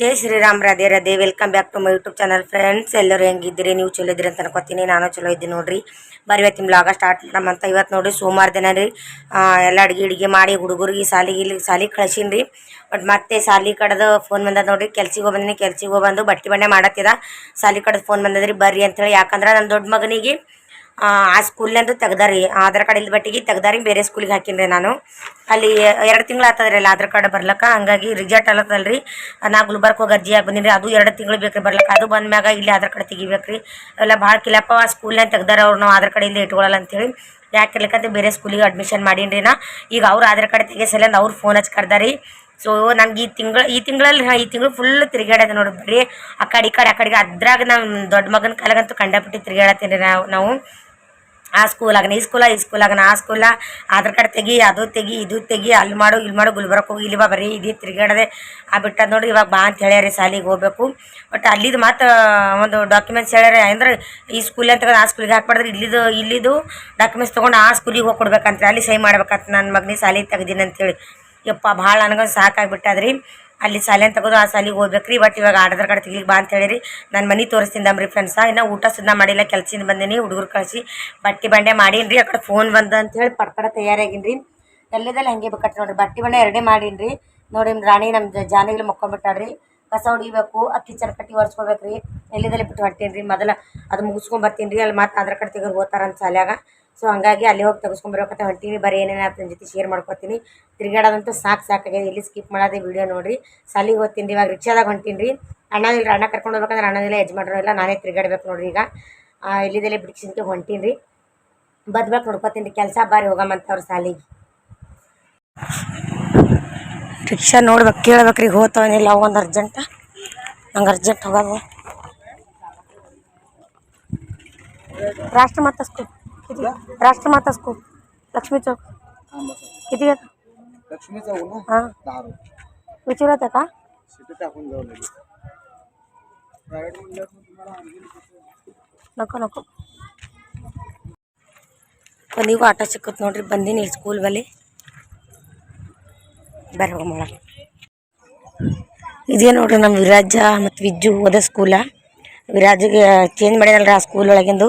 Jai Shriram Radhe Radhe. Welcome back to my YouTube channel friends ಎಲ್ಲರೂ ಹೆಂಗಿದ್ದೀರಿ? ನೀವು ಚಲೋ ಇದ್ದೀರಿ ಅಂತ ಅನ್ಕೋತೀನಿ. ನಾನು ಚಲೋ ಇದ್ದೀನಿ ನೋಡ್ರಿ. ಬರಿ ಇವತ್ತಿನ ಬ್ಲಾಗ ಸ್ಟಾರ್ಟ್ ಮಾಡಮಂತ ಇವತ್ತು ನೋಡಿ ಸೋಮವಾರ ದಿನ ರೀ. ಎಲ್ಲ ಅಡುಗೆ ಅಡುಗೆ ಮಾಡಿ ಹುಡುಗರಿಗೆ ಸಾಲಿಗೆ ಇಲ್ಲಿ ಸಾಲಿಗೆ ಕಳ್ಸೀನಿ ರೀ. ಬಟ್ ಮತ್ತೆ ಸಾಲಿ ಕಡ್ದು ಫೋನ್ ಬಂದದ ನೋಡ್ರಿ. ಕೆಲ್ಸಿಗೆ ಹೋಗ್ಬಂದಿನಿ ಕೆಲ್ಸಿಗೆ ಹೋಗ್ಬಂದು ಬಟ್ಟೆ ಬಂಡೆ ಮಾಡತ್ತಿದ. ಸಾಲಿ ಕಡ್ದು ಫೋನ್ ಬಂದದ್ರಿ. ಬರ್ರಿ ಅಂತೇಳಿ. ಯಾಕಂದ್ರೆ ನನ್ನ ದೊಡ್ಡ ಮಗನಿಗೆ ಆ ಸ್ಕೂಲ್ನಂದು ತೆಗ್ದಾರಿ. ಆಧಾರ್ ಕಾರ್ಡ್ ಇಲ್ದ ಬಟ್ಟಿಗೆ ತೆಗ್ದಾರಿ, ಬೇರೆ ಸ್ಕೂಲಿಗೆ ಹಾಕಿನ್ರಿ ನಾನು. ಅಲ್ಲಿ ಎರಡು ತಿಂಗಳು ಆತದ್ರಿ ಅಲ್ಲಿ ಆಧಾರ್ ಕಾರ್ಡ್ ಬರ್ಲಕ್ಕ. ಹಂಗಾಗಿ ರಿಜೆಕ್ಟ್ ಅಲ್ಲತ್ತಲ್ರಿ ನಾ ಗುಲ್ಬರ್ಗ್ ಹೋಗಿ ಅರ್ಜಿ ಹಾಕಿ ಬಂದಿನಿ ಅದು ಎರಡು ತಿಂಗಳು ಬೇಕ್ರಿ ಬರ್ಲಕ್ಕ. ಅದು ಬಂದ್ಮ್ಯಾಗ ಇಲ್ಲಿ ಆಧಾರ್ ಕಾರ್ಡ್ ತೆಗಿಬೇಕ್ರಿ. ಎಲ್ಲ ಭಾಳ ಕಿಲಪ್ಪ ಆ ಸ್ಕೂಲ್ನಾಗ ತೆಗ್ದಾರ ಅವ್ರು ನಾವು ಆಧಾರ್ ಕಾರ್ಡ್ ಇಲ್ಲಿ ಇಟ್ಕೊಳ್ಳಲ್ಲ ಅಂತೇಳಿ. ಯಾಕೆ ಇರ್ಲಕ್ಕಂತ ಬೇರೆ ಸ್ಕೂಲಿಗೆ ಅಡ್ಮಿಷನ್ ಮಾಡೀನಿ ನಾ. ಈಗ ಅವ್ರು ಆಧಾರ್ ಕಾರ್ಡ್ ತೆಗಿಸಲ್ಲ ಅವ್ರು ಫೋನ್ ಹಚ್ಚಿ ಕರ್ದಾರಿ. ಸೊ ನಂಗೆ ಈ ತಿಂಗಳು, ಈ ತಿಂಗಳಲ್ಲಿ ಈ ತಿಂಗಳು ಫುಲ್ ತಿರುಗಾಡದ ನೋಡಿ ಬರೀ ಆ ಕಡೆ ಈ ಕಡೆ, ಆ ಕಡೆಗೆ ಅದ್ರಾಗ ನಮ್ಮ ದೊಡ್ಡ ಮಗನ ಕಾಲಾಗಂತೂ ಕಂಡಪಟ್ಟಿ ತಿರುಗಾಡತ್ತೀನಿ ನಾವು ನಾವು. ಆ ಸ್ಕೂಲಾಗನ ಈ ಸ್ಕೂಲ ಈ ಆ ಸ್ಕೂಲ ಆಧಾರ್ ಕಾರ್ಡ್ ತೆಗಿ, ಅದು ತೆಗಿ, ಇದು ತೆಗಿ, ಅಲ್ಲಿ ಮಾಡು, ಇಲ್ಲಿ ಮಾಡು, ಗುಲ್ಬರ್ಗ ಹೋಗಿ, ಇಲ್ಲಿ ಬಾ ಬರೀ, ಇದೇ ತಿರುಗಾಡದೆ ಆ ಬಿಟ್ಟದ ನೋಡಿ, ಇವಾಗ ಬಾ ಅಂತ ಹೇಳ್ಯಾರಿ ಸಾಲಿಗೆ ಹೋಗ್ಬೇಕು. ಬಟ್ ಅಲ್ಲಿದು ಮಾತ್ರ ಒಂದು ಡಾಕ್ಯುಮೆಂಟ್ಸ್ ಹೇಳ್ಯಾರ, ಅಂದ್ರೆ ಈ ಸ್ಕೂಲ್ ಅಂತ ಆ ಸ್ಕೂಲಿಗೆ ಹಾಕ್ಬಾರ್ದ್ರೆ, ಇಲ್ಲಿದು ಇಲ್ಲಿದು ಡಾಕ್ಯುಮೆಂಟ್ಸ್ ತೊಗೊಂಡು ಆ ಸ್ಕೂಲಿಗೆ ಹೋಗಿ ಕೊಡ್ಬೇಕಂತ ಅಲ್ಲಿ ಸಹಿ ಮಾಡ್ಬೇಕಂತ ನನ್ನ ಮಗನಿಗೆ ಶಾಲೆಗೆ ತೆಗ್ದೀನಿ ಅಂತೇಳಿ. ಯಪ್ಪ, ಭಾಳ ನನಗೆ ಸಾಕಾಗ್ಬಿಟ್ಟದ್ರಿ ಅಲ್ಲಿ ಸಾಲೆನ್ ತೆಗೆದು, ಆ ಸಾಲಿಗೆ ಹೋಗ್ಬೇಕ್ರಿ. ಬಟ್ ಇವಾಗ ಆಡದ್ರ ಕಡೆ ತೆಗಿಲಿಕ್ಕೆ ಬಾ ಅಂತ ಹೇಳಿರಿ ನಾನು ಮನೆ ತೋರಿಸ್ತಿದ್ದಮ್ರಿ ಫ್ರೆಂಡ್ಸ ಇನ್ನು ಊಟ ಸುದ್ದ ಮಾಡಿಲ್ಲ, ಕೆಲ್ಸಿಂದ ಬಂದೀನಿ, ಹುಡುಗರು ಕಳಿಸಿ ಬಟ್ಟೆ ಬಂಡೆ ಮಾಡೀನಿ ಆ ಕಡೆ ಫೋನ್ ಬಂದ ಅಂತೇಳಿ ಪಟ್ಪಡ ತಯಾರಾಗಿನ್ರಿ. ಎಲ್ಲದಲ್ಲಿ ಹಂಗೆ ಬೇಕಟ್ ನೋಡಿರಿ. ಬಟ್ಟೆ ಬಂಡೆ ಎರಡೇ ಮಾಡೀನಿ ನೋಡಿ ನಿಮ್ಮ ರಾಣಿ ನಮ್ಮ ಜಾನಿಗಳು ಮಕ್ಕೊಂಬಿಟ್ಟಾಡ್ರಿ ಕಸ ಹೊಡಿಬೇಕು ಅಕ್ಕಿ ಕಿಚನ್ ಕಟ್ಟಿ ಎಲ್ಲಿದಲ್ಲಿ ಬಿಟ್ಟು ಹೊಂಟೀನಿ ರೀ ಮೊದಲ ಅದು ಮುಗಿಸ್ಕೊಂಡ್ ಬರ್ತೀನಿ ರೀ ಅಲ್ಲಿ ಮತ್ತೆ ಅದ್ರ ಕಡೆ ತೆಗೆದು ಅಂತ ಸಾಲ್ಯಾಗ. ಸೊ ಹಾಗಾಗಿ ಅಲ್ಲಿ ಹೋಗಿ ತೆಗೆಸ್ಕೊಂಬರೋಕತ್ತೆ ಹೊಂಟೀನಿ ಬರೀ ಏನೇನು ನನ್ನ ಜೊತೆ ಶೇರ್ ಮಾಡ್ಕೊತೀನಿ. ತಿರ್ಗಾಡೋದಂತೂ ಸಾಕು ಸಾಕಾಗಿದೆ ಇಲ್ಲಿ ಸ್ಕಿಪ್ ಮಾಡೋದೇ ವೀಡಿಯೋ ನೋಡಿರಿ. ಸಾಲಿಗೆ ಓದ್ತೀನಿ ರೀ, ಇವಾಗ ರಿಕ್ಷಾದಾಗ ಹೊಂಟೀನಿ ರೀ. ಅಣ್ಣ ಇಲ್ಲ ಅಣ್ಣ ಕರ್ಕೊಂಡು ಹೋಗ್ಬೇಕಂದ್ರೆ ಅಣ್ಣನಿಲ್ಲ ಯಜಮಾನ್ರು ಇಲ್ಲ. ನಾನೇ ತಿರ್ಗಾಡ್ಬೇಕು ನೋಡಿರಿ ಈಗ. ಇಲ್ಲಿದಲ್ಲೇ ಬಿಡಿಕ್ಷನ್ಗೆ ಹೊಂಟೀನಿ ರೀ. ಬದ್ಬೇಕು ನೋಡ್ಕೊತೀನಿ ರೀ. ಕೆಲಸ ಬಾರಿ ಹೋಗಮ್ಮಂತವ್ರ ಸಾಲಿಗೆ ರಿಕ್ಷಾ ನೋಡ್ಬೇಕು, ಕೇಳ್ಬೇಕು ರೀ. ಹೋಗ್ತಾವನಿಲ್ಲ ಒಂದು ಅರ್ಜೆಂಟ್ ನಂಗೆ ಅರ್ಜೆಂಟ್ ಹೋಗೋದು. ರಾಷ್ಟ್ರ ಮತ್ತಷ್ಟು किती राष्ट्रमाता स्कूल लक्ष्मी चौक किती घेत लक्ष्मी चौक ना हां दहा रुपये विचारत आहे का सिटी टाकून जाऊ लगेच प्रायव्हेट म्हणल्यावर मग तुम्हाला आणखी नको नको ಬಂದಿಗೂ ಆಟ ಸಿಕ್ಕತ್ ನೋಡ್ರಿ ಬಂದೀನಿ ಇಲ್ಲಿ ಸ್ಕೂಲ್ ಬಲ್ಲಿ ಬರ್ರಿ ಹೋಗ ಮಾಡ ಇದೇ ನೋಡ್ರಿ ನಮ್ಮ ವಿರಾಜ ಮತ್ತು ವಿಜ್ಜು ಓದೋ ಸ್ಕೂಲ ವಿರಾಜಿಗೆ ಚೇಂಜ್ ಮಾಡ್ಯಾನಲ್ರಿ ಆ ಸ್ಕೂಲ್ ಒಳಗಿಂದು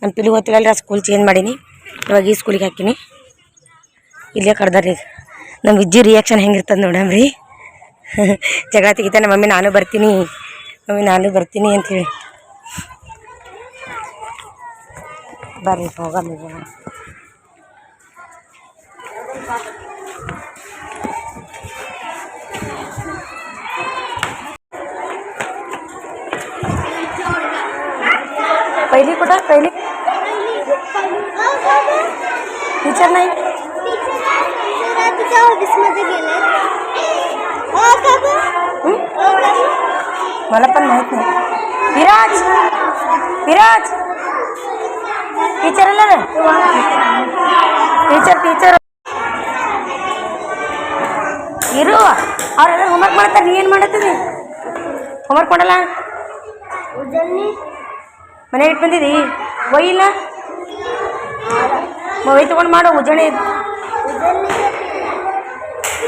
ನಮ್ಮ ಪಿಲಿ ಓದ್ತೀವಲ್ರಿ ಆ ಸ್ಕೂಲ್ ಚೇಂಜ್ ಮಾಡೀನಿ ಇವಾಗ ಈ ಸ್ಕೂಲಿಗೆ ಹಾಕೀನಿ ಇಲ್ಲೇ ಕಡ್ದಾರಿ ಈಗ ನಮ್ಮ ವಿಜ್ಜು ರಿಯಾಕ್ಷನ್ ಹೆಂಗಿರ್ತದೆ ನೋಡಮ್ರಿ ಜಗಳ ತೆಗಿತಾನೆ ಮಮ್ಮಿ ನಾನು ಬರ್ತೀನಿ ಮಮ್ಮಿ ನಾನು ಬರ್ತೀನಿ ಅಂಥೇಳಿ ಬರ್ರಿ ಹೋಗಮ್ಮ ಈಗ. पहिली कुठं पहिली टीचर नाही तिच्या ऑफिसमध्ये गेले हं? मला पण माहित नाही विराज विराज टीचर ಅಲ್ಲ ಟೀಚರ್ ಟೀಚರ್ ಇರು ಅವ್ರೆಲ್ಲ ಹೋಮ್ವರ್ಕ್ ಮಾಡ್ತಾರೆ ನೀ ಏನು ಮಾಡತ್ತೀರಿ ಹೋಮ್ವರ್ಕ್ ಮಾಡಲ್ಲ उजळणी ಮನೆಗೆ ಇಟ್ಟು ಬಂದಿದಿ ಒಯ್ಯಿಲ್ಲ ಮೊಬೈಲ್ ತೊಗೊಂಡು ಮಾಡೋ ಉಜಣಿ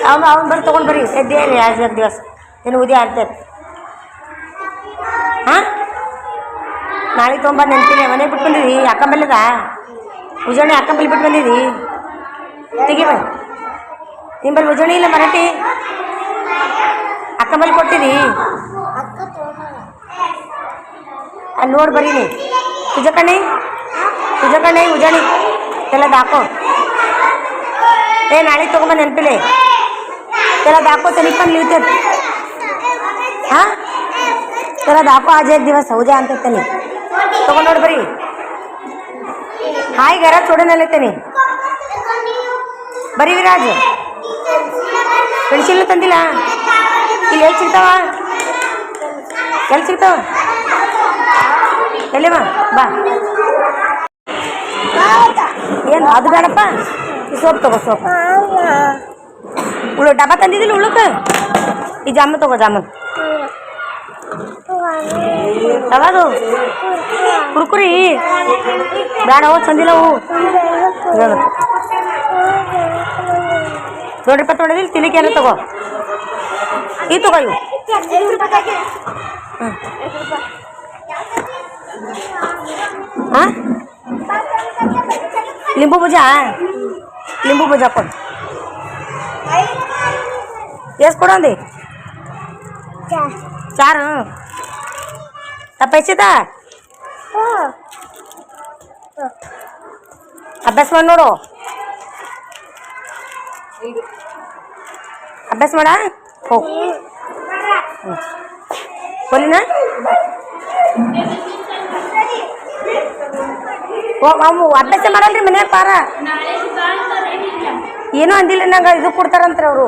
ಅವನು ಅವನು ಬರ್ರಿ ತೊಗೊಂಡು ಬರ್ರಿ. ಎದ್ದೇ ಇಲ್ಲ ಎರಡು ದಿವಸ. ಇನ್ನು ಉದಿ ಆಗ್ತದೆ ಹಾಂ? ನಾಳೆ ತೊಗೊಂಬಂದು ನೆನ್ಪಿಲ್ಲ ಮನೆಗೆ ಬಿಟ್ಟು ಬಂದಿರಿ ಅಕ್ಕಂಬಲ್ಲದ ಉಜಣಿ ಅಕ್ಕಂಬಲ್ಲಿ ಬಿಟ್ಟು ಬಂದಿರಿ ತೆಗಿ ಬೈ. ನಿಂಬಲ್ಲಿ ಉಜಣಿ ಇಲ್ಲ ಮರಾಠಿ? ಅಕ್ಕಂಬಲ್ಲಿ ಕೊಟ್ಟಿರಿ ಅಲ್ಲಿ ನೋಡಿ ಬರೀನಿ ನಿಜ ಕಣ್ಣಿ तुझ्याकडे नाही उजाणी त्याला दाखव. ते नाणी तो मग नेनपिले त्याला दाखव त्यांनी पण लिहितात हां? त्याला दाखव आज एक दिवस उद्या आणतात त्यांनी. तो कोण बरी हाय घरात सोडून आले त्यांनी. बरी विराज. ಪೆನ್ಸಿಲ್ ತಂದಿಲ್ಲ ಇಲ್ಲಿ ಎಲ್ಲಿ ಸಿಗ್ತಾವ ಎಲ್ಲಿ ಸಿಗ್ತಾವ ಎಲ್ಲಿವಾ ಬಾ ಏನು ಅದು ಬೇಡಪ್ಪ? ಈ ಸೋಪ್ ತಗೋ, ಸೋಪ್. ಉಳು, ಡಬ್ಬ ತಂದಿದ್ದಿಲ್ಲ ಉಳ್ಳಕ್ಕೆ ಈ ಜಾಮೂನ್ ತಗೋ, ಜಾಮೂನ್. ಯಾವುದು? ಕುರ್ಕುರಿ. ಬೇಡ ಅವು ತಂದಿಲ್ಲ ಅವು ನೋಡು ದೊಡ್ಡ ರೂಪಾಯಿ ತೊಗೊಂಡಿದ್ದಿಲ್ಲ ತಿಲಿಕೇನು ತಗೋ. ಈ ತಗೋ, ಇವು. ಹಾಂ ಲಿಂಬು ಭುಜ ಲಿಂಬು ಭುಜ ಕೊಡು. ಎಷ್ಟು ಕೊಡಂದಿ ಚಾರು. ತಪ್ಪ ಅಭ್ಯಾಸ ಮಾಡಿ ನೋಡು. ಅಭ್ಯಾಸ ಮಾಡ. ಹೋಗ್ ಹೋಲಿನ ಅವು ಅಭ್ಯಾಸ ಮಾಡಲ್ರಿ ಮನ್ಯಾಗ ಪಾರ? ಏನೂ ಅಂದಿಲ್ಲ ನಂಗೆ ಇದು ಕೊಡ್ತಾರಂತ್ರಿ ಅವರು.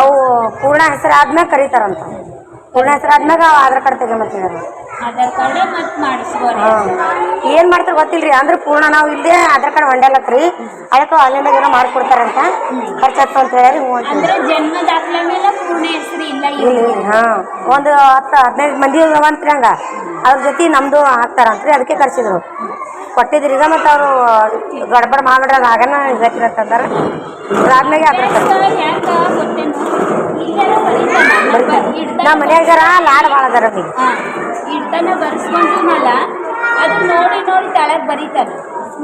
ಅವು ಪೂರ್ಣ ಹೆಸರು ಆದ್ಮ್ಯಾಗ ಕರೀತಾರಂತ. ಪೂರ್ಣ ಹೆಸರು ಆದ್ಮ್ಯಾಗ ಆಧಾರ್ ಕಾರ್ಡ್ ತೆಗೆ ಮತ್ತೆ ಕಾರ್ಡ್ ಮತ್ ಮಾಡಿಸ್ಬೋದು ಏನು ಮಾಡ್ತಾರೆ ಗೊತ್ತಿಲ್ರಿ ಅಂದ್ರೆ ಪೂರ್ಣ ನಾವು ಇಲ್ಲದೆ ಆಧಾರ್ ಕಾರ್ಡ್ ಹೊಂಡಲತ್ರಿ ಅದಕ್ಕೆ ಆನ್ಲೈನ್ದಾಗ ಏನೋ ಮಾಡ್ಕೊಡ್ತಾರಂತ ಖರ್ಚಾಗ್ತು ಅಂತ ಹೇಳಿ ಹ್ಞೂ ಅಂತ. ಅಂದ್ರೆ ಜನ್ಮ ದಾಖಲೆ ಮೇಲೆ ಪೂರ್ಣ ಹೆಸರು ಇಲ್ಲ ಇಲ್ಲ? ಇಲ್ಲ ಹಾಂ. ಒಂದು ಹತ್ತು ಹದಿನೈದು ಮಂದಿ ಅವಂತ್ರಿ ಹಂಗ. ಅದ್ರ ಜೊತೆ ನಮ್ಮದು ಹಾಕ್ತಾರಂತ್ರಿ ಅದಕ್ಕೆ ಕರ್ಸಿದ್ರು. ಕೊಟ್ಟಿದ್ರಿ. ಈಗ ಮತ್ತು ಅವರು ಗಡ್ಬಡ್ ಮಾಡ್ಬಿಡ್ರಿ ಆಗನ ಹೇಳ್ತೀನಿ ಆದ್ಮೇಲೆ ಅದಾದ್ಮೇಲೆ ಅದ್ರ ನಮ್ಮ ಮನ್ಯಾಗ ಲಾಡ್ ಭಾಳ ಅದಾರ ರೀ ಹಾ. ಇಡ್ತಾನ ಬರ್ಸ್ಕೊಂತೀನಲ್ಲ. ಅದು ನೋಡಿ ನೋಡಿ ತಳಗ್ ಬರೀತಾರೆ.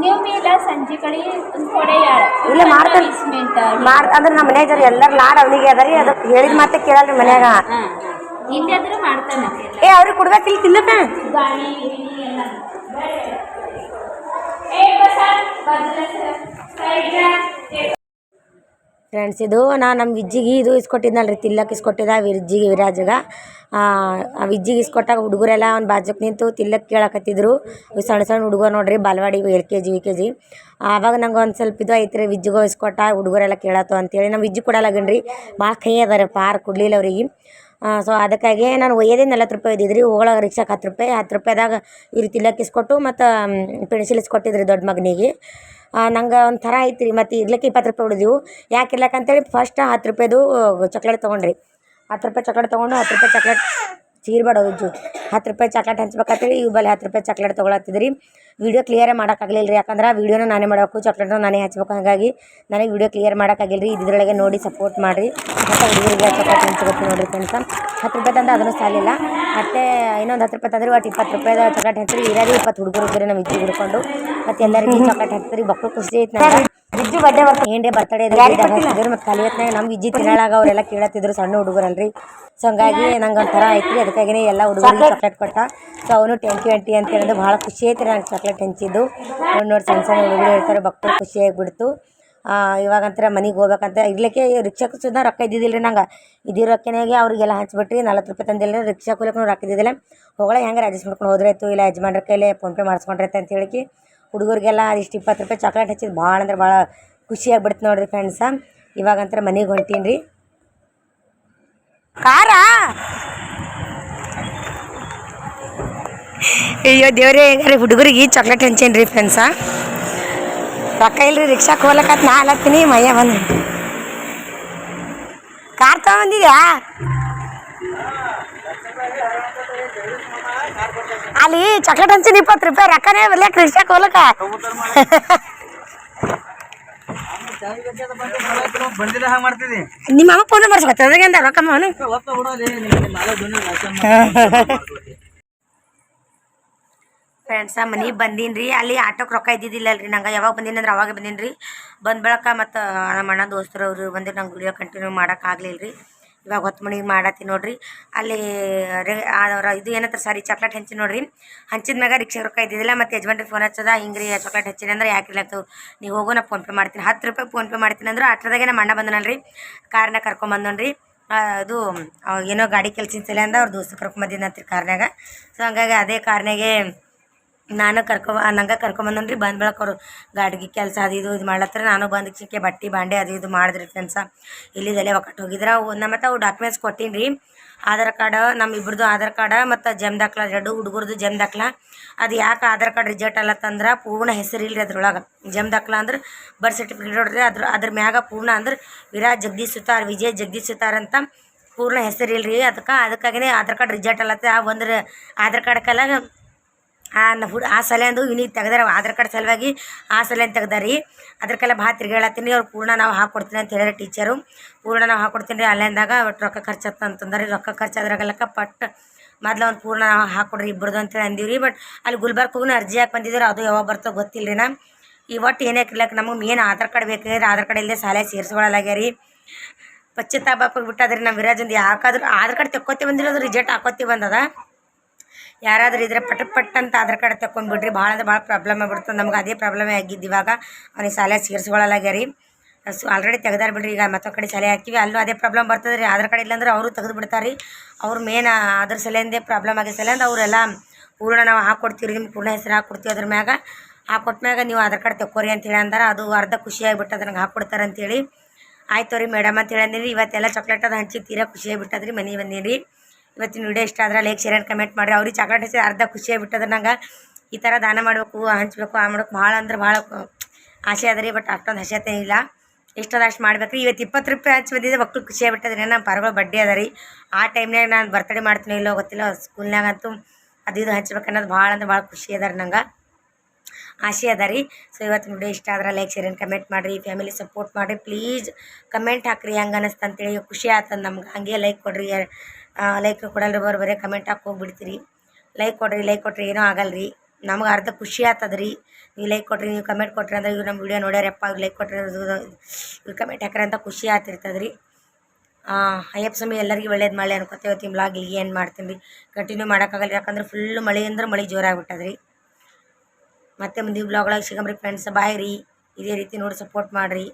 ನೀವು ಇಲ್ಲ ಸಂಜೆ ಕಡೆ ಒಂದು ಕೊಡೆ ಯಾಳ ಇಲ್ಲ ಮಾಡ್ತಾನೆ ಇಸ್ಮೆಂಟ್ ಮಾಡ್ ಅಂದ್ರೆ ನಮ್ಮ ಮನ್ಯಾಗ ಎಲ್ಲರ ಲಾಡ್ ಅವನಿಗೆ ಅದ ರೀ ಅದಕ್ಕೆ ಹೇಳಿದ ಮಾತೆ ಕೇಳಲ್ರಿ ಮನ್ಯಾಗ. ಹಾ ಇಲ್ಲಾದ್ರೂ ಮಾಡ್ತಾನ. ಏ ಅವ್ರಿಗೆ ಕೊಡ್ಬೇಕಿಲ್ಲ ತಿನ್ನಕ ಗಾಳಿ ಎಲ್ಲ. ಫ್ರೆಂಡ್ಸ್ ಇದು ನಾ ನಮ್ಮ ವಿಜ್ಜಿಗೆ ಇದು ಇಸ್ಕೊಟ್ಟಿದ್ನಲ್ಲ ರೀ ತಿಲ್ಲಕ್ಕೆ ಇಸ್ಕೊಟ್ಟಿದ್ದ ವಿಜ್ಜಿಗೆ ವಿರಾಜಗ. ಆ ವಿಜ್ಜಿಗೆ ಇಸ್ಕೊಟ್ಟಾಗ ಹುಡುಗರೆಲ್ಲ ಅವ್ನ ಬಾಜುಕ್ ನಿಂತು ತಿಲ್ಲಕ್ಕೆ ಕೇಳಕತ್ತಿದ್ರು. ಸಣ್ಣ ಸಣ್ಣ ಹುಡುಗರು ನೋಡ್ರಿ, balwadi L K G U K G. ಆವಾಗ ನಂಗೆ ಒಂದು ಸ್ವಲ್ಪ ಇದು ಐತ್ರಿ, ವಿಜ್ಜಿಗೋ ಇಸ್ಕೊಟ್ಟ ಹುಡುಗರೆಲ್ಲ ಕೇಳತ್ತು ಅಂತೇಳಿ ನಮ್ಮ ವಿಜ್ಜಿ ಕೊಡಲಾಗನ್ರಿ. ಭಾಳ ಕೈ ಅದಾರೆ, ಪಾರ್ ಕೊಡಲಿಲ್ಲ ಅವ್ರಿಗೆ. ಸೊ ಅದಕ್ಕಾಗಿ ನಾನು ಒಯ್ಯೋದೇ ನಲ್ವತ್ತು ರೂಪಾಯಿ ಒಯ್ದಿದ್ರಿ, ಹೋಗೋಳಾಗ ರಿಕ್ಷಾಕ್ಕೆ ಹತ್ತು ರೂಪಾಯಿ, ಹತ್ತು ರೂಪಾಯಿದಾಗ ಇವ್ರು ತಿಲ್ಲಕ್ಕೆ ಇಸ್ಕೊಟ್ಟು ಮತ್ತು ಪೆನ್ಸಿಲ್ ಇಸ್ಕೊಟ್ಟಿದ್ರಿ ದೊಡ್ಡ ಮಗನಿಗೆ. ನಂಗೆ ಒಂಥರ ಐತ್ರಿ, ಮತ್ತು ಇರ್ಲಿಕ್ಕೆ ಇಪ್ಪತ್ತು ರೂಪಾಯಿ ಹೊಡೆದೆವು ಯಾಕೆ ಇರ್ಲಕ್ಕ ಅಂತೇಳಿ ಫಸ್ಟ್ ಹತ್ತು ರೂಪಾಯ್ದು ಚಾಕ್ಲೇಟ್ ತೊಗೊಂಡ್ರಿ. ಹತ್ತು ರೂಪಾಯಿ ಚಾಕ್ಲೇಟ್ ತೊಗೊಂಡು, ಹತ್ತು ರೂಪಾಯಿ ಚಾಕ್ಲೇಟ್ ಚೀರ್ಬೇಡ ಉಜ್ಜು ಹತ್ತು ರೂಪಾಯಿ ಚಾಕ್ಲೇಟ್ ಹಂಚ್ಬೇಕಂತೇಳಿ, ಇವು ಬಲ್ಲಿ ಹತ್ತು ರೂಪಾಯಿ ಚಾಕ್ಲೇಟ್ ತೊಗೊಳತ್ತಿದ್ರಿ. ವೀಡಿಯೋ ಕ್ಲಿಯರೇ ಮಾಡೋಕ್ಕಾಗಲಿಲ್ಲ ರೀ ಯಾಕಂದ್ರೆ ವೀಡಿಯೋನ ನಾನೇ ಮಾಡಬೇಕು ಚಾಕ್ಲೇಟ್ನ ನಾನೇ ಹಚ್ಬೇಕು, ಹಾಗಾಗಿ ನನಗೆ ವೀಡಿಯೋ ಕ್ಲಿಯರ್ ಮಾಡೋಕ್ಕಾಗಿಲ್ಲ ರೀ ಇದ್ರೊಳಗೆ ನೋಡಿ ಸಪೋರ್ಟ್ ಮಾಡಿರಿ. ಮತ್ತು ಹುಡುಗರಿಗೆ ಚಾಕ್ಲೇಟ್ ಹಂಚ್ಬೇಕು ನೋಡ್ರಿ ಫ್ರೆಂಡ್ಸ ಹತ್ತು ರೂಪಾಯಿ ತಂದು ಅದನ್ನು ಸಾಲಿಲ್ಲ. ಮತ್ತೆ ಇನ್ನೊಂದು ಹತ್ತು ರೂಪಾಯಿ ತಂದ್ರೆ ಒಟ್ಟು ಇಪ್ಪತ್ತು ರೂಪಾಯಿದ ಚಾಕ್ಲೇಟ್ ಹಚ್ಚಿರಿ ಇರೋದು ಇಪ್ಪತ್ತು ಹುಡುಗರು ನಮ್ಮ ಇಜ್ಜಿ ಹಿಡ್ಕೊಂಡು. ಮತ್ತೆ ಎಲ್ಲರಿಗೂ ಚಾಕ್ಲೇಟ್ ಹಚ್ಚಿರಿ ಮಕ್ಕಳು ಖುಷಿ ಐತೆ ನನಗೆ ಬರ್ತೇ ಬಡ್ಡೆ ಬರ್ತಾರೆ ಏನ್ರಿ ಬರ್ತಡೇ ಇದ್ರು ಮತ್ತು ಖಾಲಿ ನಮ್ಮ ಇಜ್ಜಿ ತಿನ್ನಳಾಗ ಅವರೆಲ್ಲ ಕೇಳತ್ತಿದ್ರು ಸಣ್ಣ ಹುಡುಗರಲ್ರಿ. ಸೊ ಹಂಗಾಗಿ ನಂಗೆ ಒಂಥರ ಐತಿ ಅದಕ್ಕಾಗಿನೇ ಎಲ್ಲ ಹುಡುಗರಿಗೆ ಚಾಕ್ಲೇಟ್ ಕೊಟ್ಟ. ಸೊ ಅವನು ಟ್ವೆಂಟಿ ಟ್ವೆಂಟಿ ಅಂತ ಹೇಳಿದ್ರು. ಭಾಳ ಖುಷಿ ಐತಿ ನಂಗೆ ಚಾಕ್ಲೇಟ್ ಹಂಚಿದ್ದು. ನೋಡಿ ನೋಡಿ ಸಣ್ಣ ಸಣ್ಣ ಹುಡುಗರು ಹೇಳ್ತಾರೆ ಮಕ್ಕಳು ಖುಷಿಯಾಗಿ ಆಗಿಬಿಡ್ತು. ಇವಾಗಂತರ ಮನೆಗೆ ಹೋಗ್ಬೇಕಂತ ಇರ್ಲಿಕ್ಕೆ ರಿಕ್ಷಾಕ್ಕೆ ಸುದಾ ರೊಕ್ಕ ಇದ್ದಿದ್ದಿಲ್ಲ ರೀ ನಂಗೆ. ಇದ್ದಿದ್ದ ರೊಕ್ಕನಾಗೆ ಅವರಿಗೆಲ್ಲ ಹಂಚ್ಬಿಟ್ರಿ, ನಲ್ವತ್ತು ರೂಪಾಯಿ ತಂದಿಲ್ಲ ರಿಕ್ಷಾ ಕೂಲಕ್ಕೆ ರೊಕ್ಕ ಇದ್ದಿದ್ದಿಲ್ಲ. ಹೋಗಳ ಹೆಂಗೆ ಅಡ್ಜಸ್ಟ್ ಮಾಡ್ಕೊಂಡು ಹೋದ್ರಾಯ್ತು? ಇಲ್ಲ ಯಜಮಾನ್ರ ಕೈಲೇ ಫೋನ್ಪೇ ಮಾಡಿಸ್ಕೊಂಡ್ರೈತೆ ಅಂತ ಹೇಳಿ ಹುಡುಗರಿಗೆಲ್ಲ ಇಷ್ಟು ಇಪ್ಪತ್ತು ರೂಪಾಯಿ ಚಾಕ್ಲೇಟ್ ಹಚ್ಚಿದ್ದು ಭಾಳ ಅಂದ್ರೆ ಭಾಳ ಖುಷಿ ಬಿಡ್ತು ನೋಡ್ರಿ ಫ್ರೆಂಡ್ಸ ಇವಾಗಂತರ ಮನೆಗೆ ಹೊಂಟೀನಿ ರೀ ಕಾರ? ಅಯ್ಯೋ ದೇವ್ರೇ, ಹೇಗಾರಿ ಹುಡುಗರಿಗೆ ಚಾಕ್ಲೇಟ್ ಹಂಚೇನಿ ರೀ ಫ್ರೆಂಡ್ಸ ರೊಕ್ಕ ಇಲ್ರಿ ರಿಕ್ಷಾಕ್ಕೆ ಹೋಗ್ಲಕತ್ ನಾ ಅಲತ್ತೀನಿ ಮಯ್ಯ ಬಂದು. ಕಾರ್ ತಗೊಂಬಂದಿದ್ಯಾ? ಅಲ್ಲಿ ಚಾಕ್ಲೇಟ್ ಹಂಚಿನ ಇಪ್ಪತ್ತು ರೂಪಾಯಿ ರೊಕ್ಕನೇ ಬರ್ಲಿಕ್ಕೆ ರಿಕ್ಷಾಕ್ಕೆ ಹೋಗ್ಲಕ್ಕ ನಿಮ್ಮ ಅಮ್ಮ ಫೋನ್ ಮಾಡ್ಸ್ಕೊತ ರೊಕ್ಕ ಫ್ರೆಂಡ್ಸ ಮನೆಗೆ ಬಂದೀನಿ ರೀ ಅಲ್ಲಿ ಆಟೋಕ್ಕೆ ರೊಕ್ಕ ಇದ್ದಿದ್ದಿಲ್ಲ ಅಲ್ರಿ ನಂಗೆ ಯಾವಾಗ ಬಂದೀನಿ ಅಂದ್ರೆ ಅವಾಗ ಬಂದೀನಿ ರೀ ಬಂದ ಬಳಕ ಮತ್ತು ನಮ್ಮ ಅಣ್ಣ ದೋಸ್ತರು ಅವರು ಬಂದು ನಂಗೆ ವಿಡಿಯೋ ಕಂಟಿನ್ಯೂ ಮಾಡೋಕ್ಕಾಗಲಿಲ್ಲ ರೀ ಇವಾಗ ಹೊತ್ತು ಮನೆಗೆ ಮಾಡತ್ತೀನಿ ನೋಡ್ರಿ. ಅಲ್ಲಿ ಅವರ ಇದು ಏನಂತಾರೆ ಸಾರಿ ಚಾಕ್ಲೇಟ್ ಹಂಚಿ ನೋಡ್ರಿ. ಹಂಚಿದ ಮ್ಯಾಗ ರಿಕ್ಷಾ ರೊಕ್ಕ ಇದ್ದಿದ್ದಿಲ್ಲ, ಮತ್ತು ಯಜಮಾನ್ರಿಗೆ ಫೋನ್ ಹಚ್ಚದ ಹಿಂಗೆ ರೀ ಚಾಕ್ಲೇಟ್ ಹಚ್ಚಿನಿ ಅಂದ್ರೆ ಯಾಕೆ ಇರ್ಲಾಗ್ತವೆ ನೀವು ಹೋಗೋ, ನಾ ಫೋನ್ಪೇ ಮಾಡ್ತೀನಿ. ಹತ್ತು ರೂಪಾಯಿ ಫೋನ್ಪೇ ಮಾಡ್ತೀನಿ ಅಂದ್ರೆ ಅಟ್ರದಾಗೆ ನಮ್ಮ ಅಣ್ಣ ಬಂದನಲ್ರಿ. ಕಾರ್ನ ಕರ್ಕೊಂಬಂದನ್ರಿ ಅದು ಏನೋ ಗಾಡಿ ಕೆಲಸ ಸಲ ಅಂದ ಅವ್ರ ದೋಸ್ತ ಕರ್ಕೊಂಬಂದಿದ್ದಂತ್ರಿ ಕಾರ್ನಾಗ ಸೊ ಹಂಗಾಗಿ ಅದೇ ಕಾರ್ನಾಗೆ ನಾನು ಕರ್ಕೊ ನಂಗೆ ಕರ್ಕೊಂಬಂದನ್ರಿ ಬಂದ ಬೆಳಕ ಅವರು ಗಾಡಿಗೆ ಕೆಲಸ ಅದು ಇದು ಇದು ಮಾಡ್ಲತ್ತರ. ನಾನು ಬಂದು ಚಿಕ್ಕೆ ಬಟ್ಟೆ, ಬಾಂಡೆ ಅದು ಇದು ಮಾಡಿದ್ರಿ ಫ್ರೆಂಡ್ಸ ಇಲ್ಲಿದಲ್ಲೇ ಒಕ್ಕಟ್ಟು ಹೋಗಿದ್ರೆ. ಒಂದು ಮತ್ತು ಅವು ಡಾಕ್ಯುಮೆಂಟ್ಸ್ ಕೊಟ್ಟೀನಿ ರೀ ಆಧಾರ್ ಕಾರ್ಡ್ ನಮ್ಮ ಇಬ್ಬರದು ಆಧಾರ್ ಕಾರ್ಡ ಮತ್ತು ಜಮ್ ದಾಖಲ, ಎರಡು ಹುಡುಗರದು ಜಮ್ ದಾಖಲ. ಅದು ಯಾಕೆ ಆಧಾರ್ ಕಾರ್ಡ್ ರಿಜೆಕ್ಟ್ ಅಲ್ಲತ್ತಂದ್ರೆ ಪೂರ್ಣ ಹೆಸರು ಇಲ್ರಿ ಅದ್ರೊಳಗೆ. ಜಮ್ ದಾಖಲ ಅಂದ್ರೆ ಬರ್ತ್ ಸರ್ಟಿಫಿಕೇಟ್ ನೋಡ್ರಿ, ಅದ್ರ ಅದ್ರ ಮ್ಯಾಗ ಪೂರ್ಣ ಅಂದ್ರೆ ವಿರಾಜ್ ಜಗದೀಶ್ ಸುತಾರ್ ವಿಜಯ್ ಜಗದೀಶ್ ಸುತಾರ್ ಅಂತ ಪೂರ್ಣ ಹೆಸರು ಇಲ್ರಿ. ಅದಕ್ಕೆ, ಅದಕ್ಕಾಗಿನೇ ಆಧಾರ್ ಕಾರ್ಡ್ ರಿಜೆಕ್ಟ್ ಅಲ್ಲತ್ತೆ ಆ ಒಂದು ಆಧಾರ್ ಕಾರ್ಡ್ಕೆಲ್ಲ ಆ ನ- ಫುಡ್ ಆ ಸಲೆಂದು ಇವ್ನಿಗೆ ತೆಗ್ದಾರ ಆಧಾರ್ ಕಾರ್ಡ್ ಸಲುವಾಗಿ ಆ ಸಲೆಂದು ತೆಗ್ದಾರಿ? ಅದಕ್ಕೆಲ್ಲ ಭಾಳ ತಿರ್ಗಾಳತ್ತೀನಿ ಅವ್ರು ಪೂರ್ಣ ನಾವು ಹಾಕ್ಕೊಡ್ತೀನಿ ಅಂತ ಹೇಳ್ಯಾರ ಟೀಚರು. ಪೂರ್ಣ ನಾವು ಹಾಕ್ಕೊಡ್ತೀನಿ ರೀ ಅಲ್ಲಿಂದಾಗ ಒಟ್ಟು ರೊಕ್ಕ ಖರ್ಚು ಅಂತಂದ್ರೆ. ರೊಕ್ಕ ಖರ್ಚು ಅದ್ರಾಗಲ್ಲಕ್ಕ ಪಟ್ ಮೊದ್ಲು ಒಂದು ಪೂರ್ಣ ನಾವು ಹಾಕ್ಕೊಡ್ರಿ ಇಬ್ಬರದು ಅಂತೇಳಿ ಅಂದೀವಿ ರೀ ಬಟ್ ಅಲ್ಲಿ ಗುಲ್ಬರ್ಗ ಹೋಗಿ ಅರ್ಜಿ ಹಾಕಿ ಬಂದಿದ್ರು. ಅದು ಯಾವಾಗ ಬರ್ತೋ ಗೊತ್ತಿಲ್ಲ ರೀ ನಾ ಈ ಒಟ್ಟು ಏನೇ ಇರ್ಲಕ್ಕ ನಮಗೆ ಮೇನ್ ಆಧಾರ್ ಕಾರ್ಡ್ ಬೇಕಾಗಿದ್ರೆ ಆಧಾರ್ ಕಾರ್ಡ್ ಇಲ್ಲದೆ ಶಾಲೆ ಸೇರಿಸ್ಕೊಳ್ಳಲಾಗ್ಯಾರಿ ಪಶ್ಚಾತ್ತಾಪ ಬಿಟ್ಟದ್ರಿ ನಮ್ಮ ವಿರಾಜಂದು ಯಾಕಾದ್ರೂ ಆಧಾರ್ ಕಾರ್ಡ್ ತೆಕ್ಕೋತಿ ಬಂದಿರೋದು ರಿಜೆಕ್ಟ್ ಹಾಕೋತಿ ಬಂದದ. ಯಾರಾದ್ರೂ ಇದ್ರೆ ಪಟ್ ಪಟ್ ಅಂತ ಆಧಾರ್ ಕಾರ್ಡ್ ತಗೊಂಡ್ಬಿಡ್ರಿ ಭಾಳ ಅಂದ್ರೆ ಭಾಳ ಪ್ರಾಬ್ಲಮ್ ಆಗ್ಬಿಡ್ತದೆ ನಮ್ಗೆ ಅದೇ ಪ್ರಾಬ್ಲಮೇ ಆಗಿದ್ದು ಇವಾಗ. ಅವ್ನಿಗೆ ಶಾಲೆ ಸೇರಿಸ್ಕೊಳ್ಳಲಾಗ್ಯಾರಿ ಸೊ ಆಲ್ರೆಡಿ ತೆಗ್ದಾರ ಬಿಡ್ರಿ. ಈಗ ಮತ್ತೊಂದು ಕಡೆ ಶಾಲೆ ಹಾಕಿವಿ ಅಲ್ಲೂ ಅದೇ ಪ್ರಾಬ್ಲಮ್ ಬರ್ತದೆ ರೀ. ಆಧಾರ್ ಕಾರ್ಡ್ ಇಲ್ಲಾಂದ್ರೆ ಅವರು ತೆಗೆದು ಬಿಡ್ತಾರೆ ರೀ. ಅವ್ರು ಮೇನ್ ಅದ್ರ ಸಲಿಂದೇ ಪ್ರಾಬ್ಲಮ್ ಆಗಿ ಸಲಿಂದ ಅವರೆಲ್ಲ ಪೂರ್ಣ ನಾವು ಹಾಕ್ಕೊಡ್ತೀವಿ ನಿಮ್ಗೆ ಪೂರ್ಣ ಹೆಸರು ಹಾಕ್ಕೊಡ್ತೀವಿ ಅದ್ರ ಮ್ಯಾಗ. ಹಾಕೊಟ್ಮ್ಯಾಗ ನೀವು ಆಧಾರ್ ಕಾರ್ಡ್ ತಗೋರಿ ಅಂತೇಳಿ ಅಂದ್ರೆ. ಅದು ಅರ್ಧ ಖುಷಿ ಆಗಿಬಿಟ್ಟದ ನಂಗೆ ಹಾಕ್ಕೊಡ್ತಾರೆ ಅಂತೇಳಿ ಆಯ್ತು ರೀ ಮೇಡಮ್ ಅಂತ ಹೇಳಿದ್ರಿ ಇವತ್ತೆಲ್ಲ ಚಾಕ್ಲೇಟ್ ಅದು ಹಂಚಿ ತೀರಾ ಖುಷಿ ಆಗಿಬಿಟ್ಟದ್ರಿ ಮನೆಗೆ ಬಂದೀನಿ ಇವತ್ತಿನ ವಿಡಿಯೋ ಇಷ್ಟ ಆದ್ರೆ ಲೈಕ್ ಶೇರ್ ಆ್ಯಂಡ್ ಕಮೆಂಟ್ ಮಾಡಿರಿ. ಅವ್ರಿಗೆ ಚಾಕ್ಲೇಟ್ ಹಚ್ಚಿ ಅರ್ಧ ಖುಷಿ ಆಗಿಬಿಟ್ಟದ ನಂಗೆ. ಈ ಥರ ದಾನ ಮಾಡಬೇಕು, ಹಂಚಬೇಕು, ಆ ಮಾಡ್ಬೇಕು ಭಾಳ ಅಂದ್ರೆ ಭಾಳ ಆಸೆ ಅದ ರೀ ಬಟ್ ಅಷ್ಟೊಂದು ಹಸತೆ ಇಲ್ಲ. ಎಷ್ಟದ ಅಷ್ಟು ಮಾಡ್ಬೇಕು ರೀ. ಇವತ್ತು ಇಪ್ಪತ್ತು ರೂಪಾಯಿ ಹಚ್ಚಿ ಬಂದಿದ್ದೆ ಮಕ್ಳು ಖುಷಿ ಆಗ್ಬಿಟ್ಟದ್ರಿ ನಮ್ಮ ಪರಗಳು ಬಡ್ಡಿ ಅದ ರೀ. ಆ ಟೈಮ್ನಾಗ ನಾನು ಬರ್ತಡೇ ಮಾಡ್ತೀನಿ ಇಲ್ಲೋ ಗೊತ್ತಿಲ್ಲ ಸ್ಕೂಲ್ನಾಗಂತೂ ಅದು ಇದು ಹಚ್ಬೇಕು ಅನ್ನೋದು ಭಾಳ ಅಂದ್ರೆ ಭಾಳ ಖುಷಿ ಅದ ರೀ ನಂಗೆ. ಆಸೆ ಅದ ರೀ. ಸೊ ಇವತ್ತು ವಿಡಿಯೋ ಇಷ್ಟ ಆದ್ರೆ ಲೈಕ್ ಶೇರ್ ಆ್ಯಂಡ್ ಕಮೆಂಟ್ ಮಾಡಿರಿ. ಫ್ಯಾಮಿಲಿ ಸಪೋರ್ಟ್ ಮಾಡಿರಿ. ಪ್ಲೀಸ್ ಕಮೆಂಟ್ ಹಾಕ್ರಿ. ಹಂಗೆ ಅನ್ನಿಸ್ತಂತೇಳಿ ಖುಷಿ ಆಯ್ತದ ನಮ್ಗೆ. ಹಂಗೆ ಲೈಕ್ ಕೊಡ್ರಿ. ಲೈಕ್ ಕೊಡಲ್ರಿ ಬರೋ, ಬರೀ ಕಮೆಂಟ್ ಹಾಕಿ ಹೋಗ್ಬಿಡ್ತೀರಿ. ಲೈಕ್ ಕೊಡ್ರಿ ಲೈಕ್ ಕೊಟ್ರಿ ಏನೂ ಆಗಲ್ಲ ರೀ ನಮ್ಗೆ ಅರ್ಧ ಖುಷಿ ಆತದ್ರಿ ನೀವು ಲೈಕ್ ಕೊಟ್ರಿ, ನೀವು ಕಮೆಂಟ್ ಕೊಟ್ರಿ ಅಂದ್ರೆ ಇವ್ರು ನಮ್ಮ ವಿಡಿಯೋ ನೋಡ್ಯಾರಪ್ಪ ಅವ್ರು ಲೈಕ್ ಕೊಟ್ರಿ ಇವ್ರು ಕಮೆಂಟ್ ಹಾಕ್ರಿ ಅಂತ ಖುಷಿ ಆಗ್ತಿರ್ತದೆ ರೀ ಅಯ್ಯಪ್ಪ ಸ್ವಾಮಿ ಎಲ್ಲರಿಗೂ ಒಳ್ಳೇದು ಮಳೆ ಅನ್ಕೋತೇವೆ ಇವತ್ತಿನ ಬ್ಲಾಗ್ ಇಲ್ಲಿ ಏನು ಮಾಡ್ತೀನಿ ರೀ ಕಂಟಿನ್ಯೂ ಮಾಡೋಕ್ಕಾಗಲ್ಲ ಯಾಕಂದ್ರೆ ಫುಲ್ ಮಳೆ ಅಂದ್ರೆ ಮಳೆ ಜೋರಾಗ್ಬಿಟ್ಟದ ರೀ ಮತ್ತೆ ಮುಂದಿನ ಬ್ಲಾಗ್ ಒಳಗೆ ಸಿಗಂಬ್ರಿ ಫ್ರೆಂಡ್ಸ್ ಬಾಯ್ ರೀ. ಇದೇ ರೀತಿ ನೋಡಿ ಸಪೋರ್ಟ್ ಮಾಡಿರಿ.